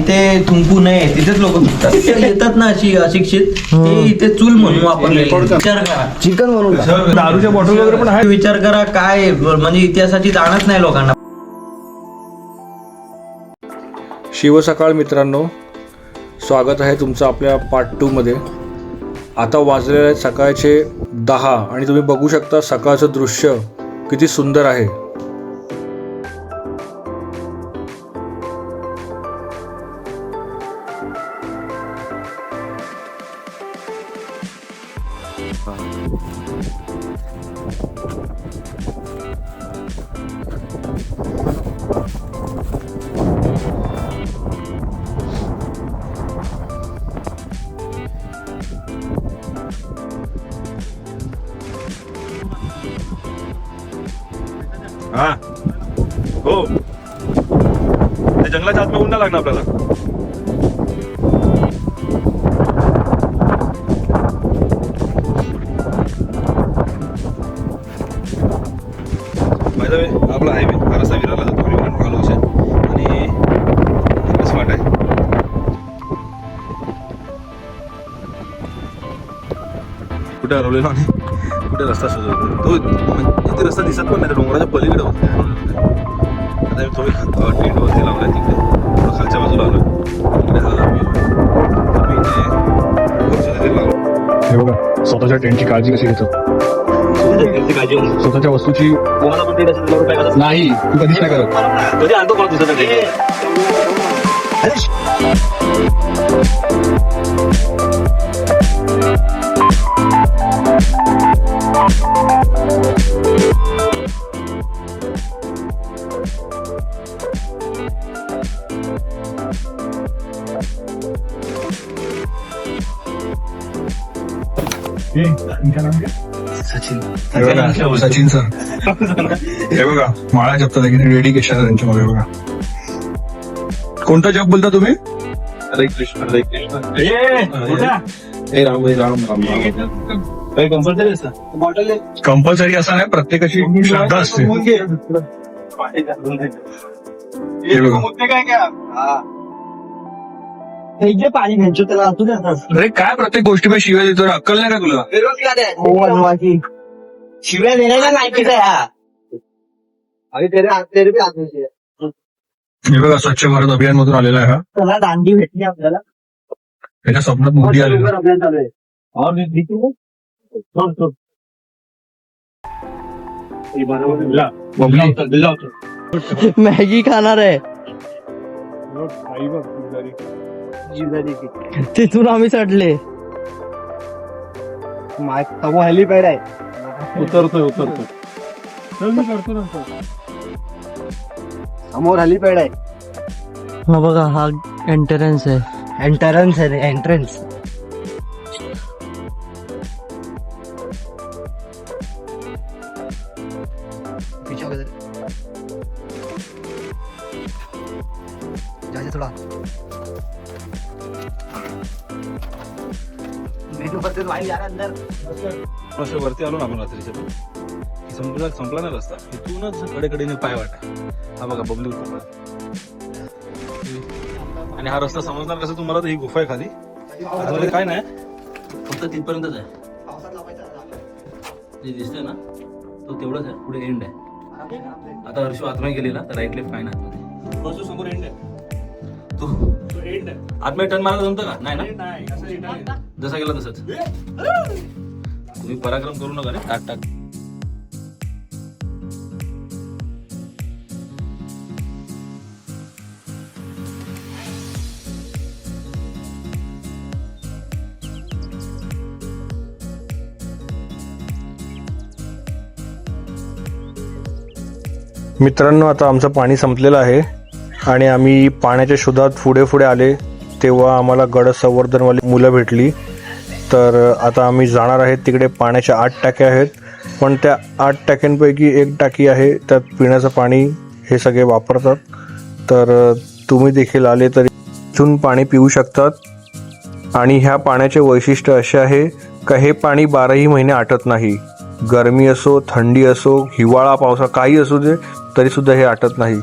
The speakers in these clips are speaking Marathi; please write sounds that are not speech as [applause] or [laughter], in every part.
ते थुंकू नये तिथेच लोक थुंकतात ते येतात ना अशी अशिक्षित ते इथे चूल म्हणून वापरलेली विचार करा. चिकन म्हणून का? दारूच्या बॉटल वगैरे पण आहे विचार करा काय म्हणजे इतिहासाची जाणच नाही लोकांना. शिवसकाळ मित्रांनो स्वागत आहे तुमचं आपल्या पार्ट टूमध्ये आता वाजलेले आहेत सकाळचे दहा आणि तुम्ही बघू शकता सकाळचं दृश्य किती सुंदर आहे. हा हो त्या जंगलाच्या आत ऊन नाही लागणार आपल्याला हरवलेलो आणि कुठे रस्ता शोधतो तो म्हणजे इथे रस्ता दिसत पण नाही त्या डोंगराच्या पलीकडे होते. आता मी थोडी टेंटवरती लावलाय तिकडे. थोडं खालच्या बाजूला आलोय तिकडे हा आहे. तर लावलो. हे बघा स्वतःच्या टेंटची काळजी कशी घेतो? काळजी स्वतःच्या वस्तूची तर नाही तू कधीच नाही करत. कधी आणतो कोणा दुसऱ्या सचिन सर हे बघा माळा जपतात डेडिकेशन आहे त्यांच्या मागे बघा कोणता जप बोलता तुम्ही हरे कृष्ण हरे कृष्ण हे राम हे राम राम कंपल्सरी असतं कंपल्सरी असं नाही प्रत्येकाची श्रद्धा असते हे बघा जे पाणी घ्यायचं त्याला असू द्या. अरे काय प्रत्येक गोष्टीपासून शिवाय देतो रे? अक्कल नाही का तुला हो. शिव्या देण्याला नाही हा अरे तेरे बी हे बघा स्वच्छ भारत अभियान मधून आलेला आहे हा त्याला दांडी भेटली आपल्याला त्याच्या स्वप्नात मोदी आलेला आहे. अभियान चालू आहे. और मी दिसू? सोड, सोड. मॅगी खाणार आहे तिथून आम्ही चढले. समोर हेलिपॅड आहे. उतरतोय उतरतोय. समोर हेलिपॅड आहे. हा बघा हा एंट्रन्स आहे. एंट्रन्स आहे एंट्रन्स मेनू पर वाई जा रहा है अंदर. असं वरती आलो ना आपण रात्रीच्या पण संपला संपला नाही रस्ता. इथूनच कडेकडेने पाय वाटा. हा बघा बबली आणि हा रस्ता समजणार कसं? तुम्हाला तर ही गुफा आहे खाली. काय नाही. फक्त तिथपर्यंतच आहे. जे दिसतंय ना तो तेवढंच आहे. पुढे एंड आहे. आता हर्षू आतमध्ये गेली ना तर राईट लेफ्ट काय नाही समोर एंड आहे. तू. आतमध्ये टर्न मारायला जमतं का? नाही ना? जसा गेला तसंच. तुम्ही पराक्रम करू नका रे. टाक टाक. मित्रांनो आता आमचं पाणी संपलेलं आहे. आणि आम्ही पाण्याच्या शोधात पुढे पुढे आले. तेव्हा आम्हाला गड संवर्धनवाली मुलं भेटली. तर आता आम्ही जाणार आहेत तिकडे पाण्याच्या आठ टाक्या आहेत. पण त्या आठ टाक्यांपैकी एक टाकी आहे त्यात पिण्याचं पाणी हे सगळे वापरतात. तर तुम्ही देखील आले तर इथून पाणी पिऊ शकतात. आणि ह्या पाण्याचे वैशिष्ट्य असे आहे का हे पाणी बाराही महिने आटत नाही. गरमी असो थंडी असो हिवाळा पावसा काही असू दे तरीसुद्धा हे आटत नाही.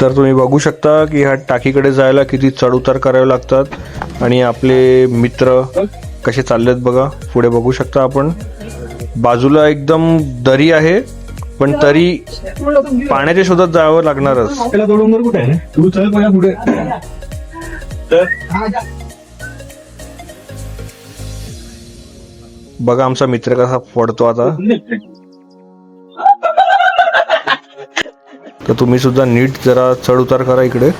तर तुम्ही बघू शकता की ह्या टाकीकडे जायला किती चढउतार करावे लागतात. आणि आपले मित्र कसे चाललेत बघा. पुढे बघू शकता आपण. बाजूला एकदम दरी आहे पण तरी पाण्याच्या शोधात जावं लागणारच. बघा आमचा मित्र कसा पडतो आता. तर तुम्ही सुद्धा नीट जरा चढ उतार करा इकडे.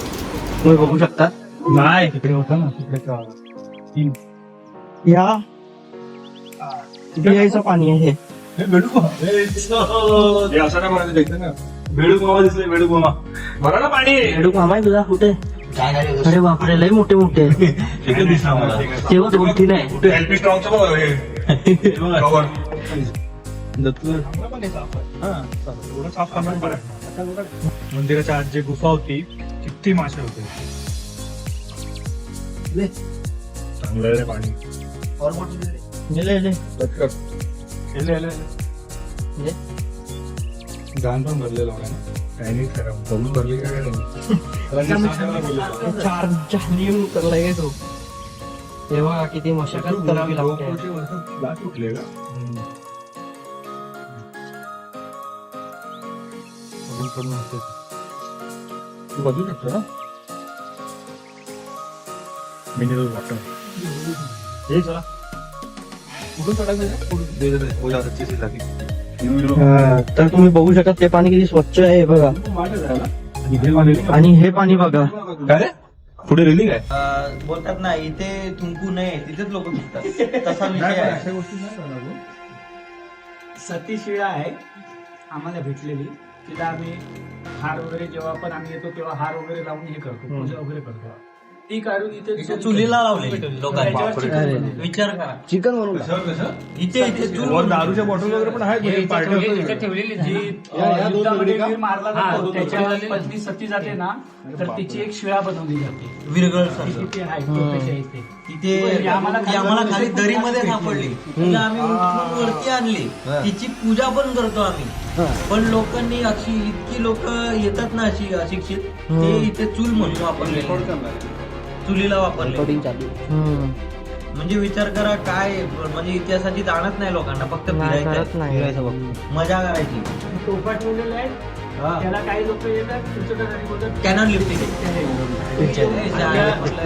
तुम्ही बघू शकता. नाही तिकडे होता ना तिकडे या. यायचं पाणी आहे. हे तुझा कुठे? अरे बापरे लय मोठे मोठे. [laughs] तेव्हा दोन तीन आहे. [laughs] मंदिराच्या आत जी गुफा होती किती मासे होते. चांगलं पाणी. पण भरलेलं काही नाही खरं बघून भरले का काय [laughs] [laughs] तेव्हा किती मशागत करावी लागते. गोकुळचे वरती दात तुटले का बघून पण नव्हते. तू बघू शकतो ना मिनरल वॉटर हे कुठून तर तुम्ही बघू शकता ते पाणी किती स्वच्छ आहे बघा. आणि हे हे पाणी बघा. काय रे? पुढे रेलिंग आहे? बोलतात ना इथे थुंकू नये तिथेच लोक थुंकतात तसा विषय आहे. अशा गोष्टी नाही करणार हो. सती शिळा आहे आम्हाला भेटलेली. तिला आम्ही हार वगैरे जेव्हा पण आम्ही येतो तेव्हा हार वगैरे लावून हे करतो पूजा वगैरे करतो. ती काढून इथे चुलीला लावले लोकांनी. विचार करा. चिकन कसं इथे इथे दारूच्या बॉटल वगैरे पण आहेत म्हणजे जी? वीर मारला जातो. त्याच्या पत्नी सती जाते ना तर तिची एक शिळा बनवली जाते. विरगळ. तिथे आम्हाला खाली दरीमध्ये सापडली. तिला आम्ही वरती आणली. तिची पूजा पण करतो आम्ही. पण लोकांनी अशी इतकी लोक येतात ना अशी अशिक्षित ते इथे चूल म्हणून वापरले चुलीला वापरले. हम्म. म्हणजे विचार करा काय म्हणजे इतिहासाची जाणत नाही लोकांना फक्त नाही फिरायचं करत नाही. मजा करायची. टोपा ठेवलेला आहे. त्याला काही लोक येतात घरी बोलतात कॅनॉन लिफ्टिंग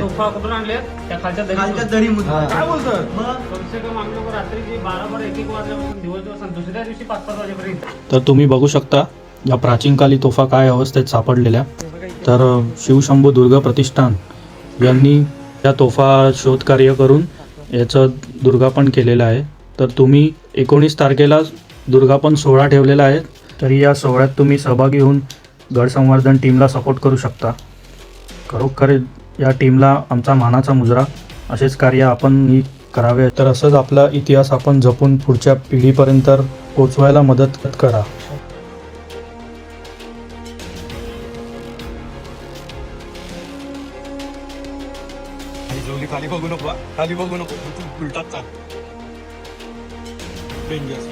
तोफा कुठून आणले त्या खालच्या दरी दरीमध्ये काय बोलतात मग? कमसे कम आम्ही लोक रात्रीची बारा बारा एक एक वाजल्यापासून दिवस दिवस आणि दुसऱ्या दिवशी पाच पाच वाजेपर्यंत. तर तुम्ही बघू शकता या प्राचीन काली तोफा काय अवस्थेत सापडलेल्या. तर अ, शिवशंभू दुर्गा प्रतिष्ठान यांनी या तोफा शोधकार्य करून याचं दुर्गापन केलेलं आहे. तर तुम्ही एकोणीस तारखेला दुर्गापन सोहळा ठेवलेला आहे. तरी या सोहळ्यात तुम्ही सहभागी होऊन गड संवर्धन टीमला सपोर्ट करू शकता. खरोखर या टीमला आमचा मानाचा मुजरा. असेच कार्य आपण करावे. तर असंच आपला इतिहास आपण जपून पुढच्या पिढीपर्यंत पोचवायला मदत करा. बघू नको हा. खाली बघू नको. तू उलटाच चाल. डेंजर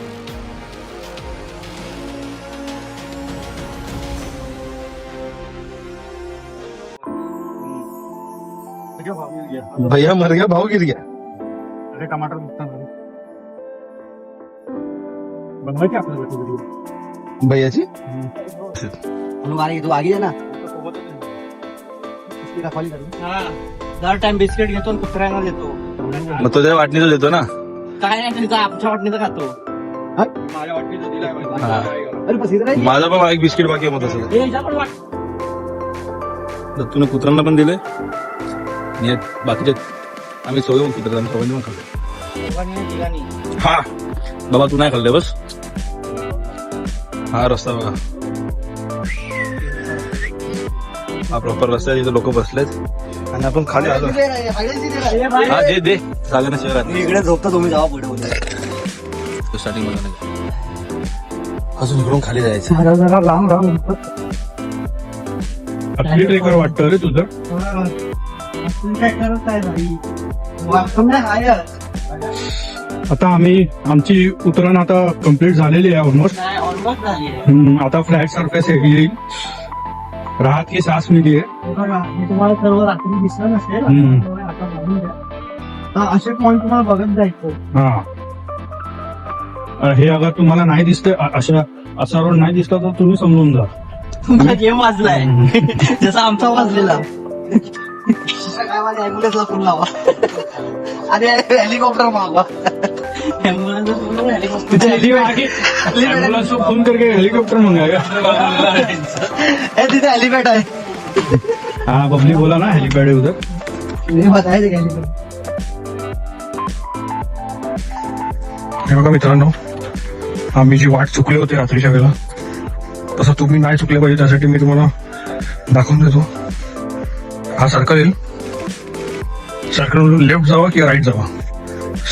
भैया मर गया भाव गिर गया. अरे टमाटर बनवायची आपल्याला कधी भैयाची तू आगी ना? दर टाइम बिस्किट घेतो आणि कुत्र्यांना देतो. मग तुझ्या वाटणीचं देतो ना? काय नाही तुझा आमच्या वाटणीचं खातो. हा. माझा पण एक बिस्किट बाकी पण वाट. दत्तूने कुत्र्यांना पण दिले. हे बाकीचे आम्ही सगळे कुत्रे आम्ही सगळ्यांनी पण खाल्ले. हा बाबा तू नाही खाल्ले बस. हा रस्ता बघा. हा प्रॉपर रस्ता आहे, इथे लोक बसलेत. आणि आपण खाली आलो. नाही, नाही. हा दे दे. सागर शहरात इकडे झोपता तुम्ही जावा पुढे स्टार्टिंगमध्ये अजून इकडून खाली जायचं. जरा जरा लांब आपली ट्रेकर वाटतं रे तुझं. नाही आता आम्ही आमची उतरण आता कंप्लीट झालेली आहे ऑलमोस्ट नाही ऑलमोस्ट झाली आहे. आता फ्लॅट सरफेस येईल राहत की सास मिली आहे. मी तुम्हाला सर्व रात्री दिसलं नसेल हम्म. आता बघून द्या. हा, असे पॉईंट तुम्हाला बघत जायचं? हा. अ, हे अगर तुम्हाला नाही दिसतंय अ- अशा असा रोड नाही दिसला तर तुम्ही समजून जा. तुमचा गेम वाजलाय. जसा आमचा वाजलेला. ऍम्ब्युलन्सला फोन लावा. आणि हेलिकॉप्टर मागवा. फोन करके हेलिकॉप्टर मंगाएगा तिथे हेलिपॅड आहे हा बबली बोला ना हेलिपॅड आहे उधर हे हे बघा मित्रांनो आम्ही जी वाट चुकले होते रात्रीच्या वेळेला तसं तुम्ही नाही चुकले पाहिजे त्यासाठी मी तुम्हाला दाखवून देतो हा सर्कल येईल सर्कल लेफ्ट जावा किंवा राईट जावा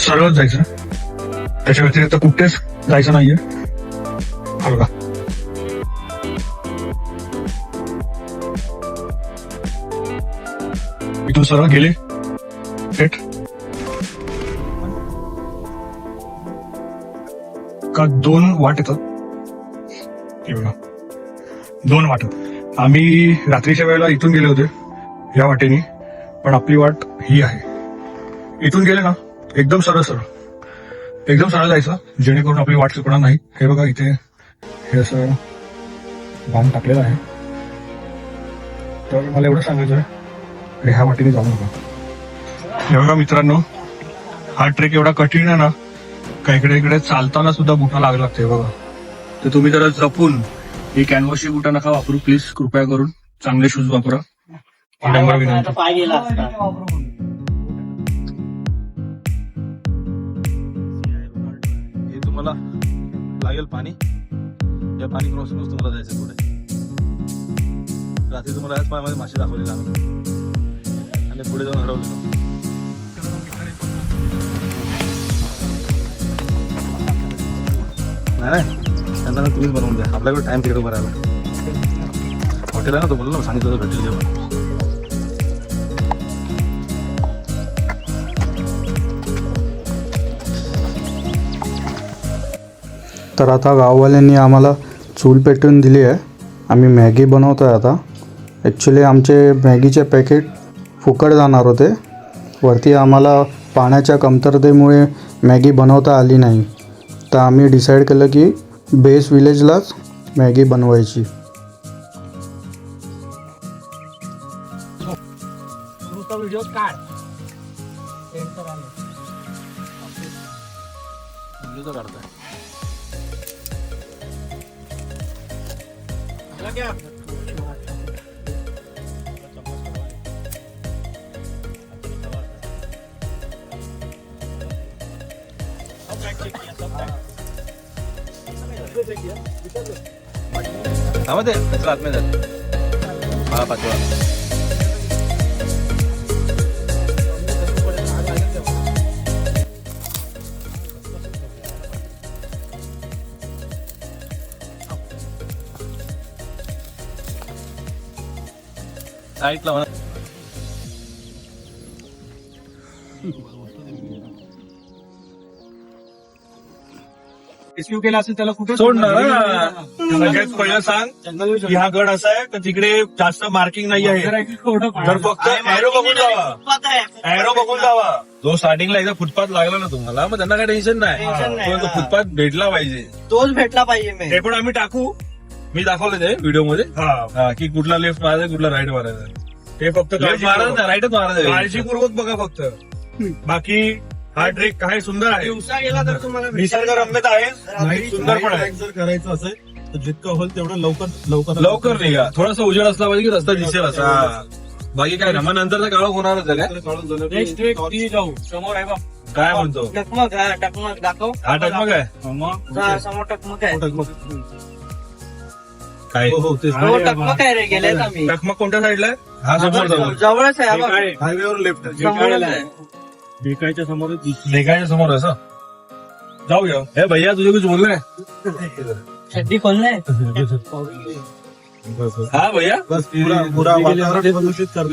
सरळच जायचं. त्याच्या व्यतिरिक्त कुठेच जायचं नाहीये. हा बघा. इथून सरळ गेले. थेट. का दोन वाट येतात? दोन वाट आम्ही रात्रीच्या वेळेला इथून गेले होते या वाटेने. पण आपली वाट ही आहे. इथून गेले ना? एकदम सरळ सरळ. एकदम सरळ जायचं जेणेकरून आपली वाट चुकणार नाही. हे बघा इथे हे असं बांध टाकलेलं आहे. तर मला एवढं सांगायचं आहे ह्या वाटेने जाऊ नका. हे बघा मित्रांनो हा ट्रेक एवढा कठीण आहे ना का इकडे इकडे चालताना सुद्धा बुटा लागला लागते बघा. तर तुम्ही जरा जपून ही कॅनव्हसची बुटा नका वापरू प्लीज कृपया करून चांगले शूज वापरा. नंबर लागेल पाणी. या पाणी क्रॉस करून तुम्हाला जायचं पुढे. रात्री तुम्हाला याच पाण्यामध्ये मासे दाखवले आम्ही आणि पुढे जाऊन हरवलेलो नाही त्यांना ना तुम्हीच बनवून द्या. आपल्याकडे टाइम तिकडे भरायला हॉटेल आहे ना तो बोललो ना सांगितलं होतं भेटेल जेवण तर आता गाववाल्यांनी आम्हाला चूल पेटवून दिली आहे. आम्ही मॅगी बनवतो आहे आता. ॲक्च्युली आमचे मॅगीचे पॅकेट फुकट जाणार होते. वरती आम्हाला पाण्याच्या कमतरतेमुळे मॅगी बनवता आली नाही. तर आम्ही डिसाईड केलं की बेस विलेजलाच मॅगी बनवायची. काढ. Enter आलं. व्हिडिओ काढताय थांबा ते त्याच्या साईडला म्हणा. रेस्क्यू केला असेल त्याला कुठे सोड ना. सगळ्यात पहिलं सांग. की हा गड असा आहे तर तिकडे जास्त मार्किंग नाही आहे. तर फक्त एरो बघून जावा. एरो बघून जावा. जो स्टार्टिंगला एकदा फुटपाथ लागला ना तुम्हाला मग त्यांना काही टेन्शन नाही. तो हा. फुटपाथ भेटला पाहिजे. तोच भेटला पाहिजे मी हे पण आम्ही टाकू. मी दाखवलं ते व्हिडिओमध्ये हा. हा, की कुठला लेफ्ट मारायचा कुठला राईट मारायचा. ते फक्त लेफ्ट मारायचं काळजीपूर्वक राईटच मारायचं काळजीपूर्वक बघा फक्त. बाकी हा ट्रेक काय सुंदर आहे. दिवसा गेला तर तुम्हाला निसर्ग रम्यता आहे. सुंदर पण आहे. जर करायचं असेल तर जितकं होईल तेवढं लवकर लवकर लवकर निघा. थोडासा उजेड असला पाहिजे की रस्ता दिसेल असा. हा. बाकी काय ना मग नंतरचा काळोख होणारच आहे काय? नेक्स्ट ट्रेक ती जाऊ. समोर आहे बा काय म्हणतो? टकमक हा टकमक दाखव. हा टकमक आहे. हा, समोर टकमक आहे. काय? हो हो रे गेलेत आम्ही टकमक कोणत्या साईडला आहे? हा समोर समोर जवळच आहे हा बघ. हायवेवर लेफ्ट. समोरच आहे. भेकायच्या समोरच लेखाच्या समोर असं? जाऊया. हे भैया तुझे कुछ बोल रहे चड्डी खोललाय हा भैया? बस पुरा पुरा वातावरण प्रदूषित करतो.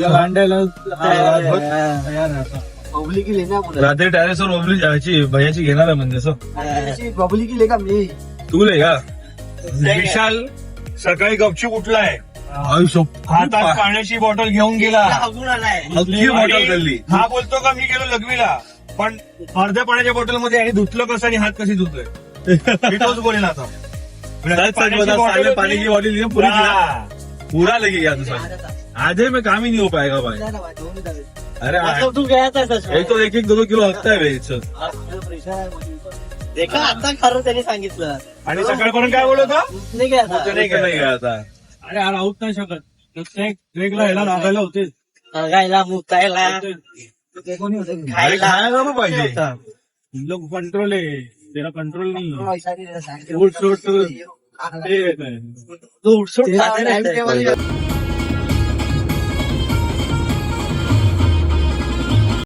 पब्लिक रात्री टेरेसवर याची भैयाची घेणार आहे म्हणजे असं पब्लिक लेगा मी? तू ले का? विशाल सकाळी गपचूप उठलाय. हातात पाण्याची बॉटल घेऊन गेला. अख्खी बॉटल खाल्ली. हा बोलतो का मी गेलो लघवीला. पण अर्ध्या पाण्याच्या बॉटलमध्ये आणि धुतलं कसं आणि हात कशी धुतोय [laughs] मी तोच बोलेन आता. में पानी की बॉटल पूरी पूरा गया साल आज में काम ही नहीं हो पाएगा भाई अरे आता तू गयाच आहे एक तो एक एक दो दो किलो हकता है भाई आता खरं त्यांनी सांगितलं. आणि सकाळपर्यंत काय बोलत नाही काय आता नहीं अरे हा राहूच नाही शकत. वेगळा ह्याला लागायला होते. गायला मुतायला. अरे खायला खायला पण पाहिजे. लोक कंट्रोल आहे. त्याला कंट्रोल नाही. सुट ते उठ सुट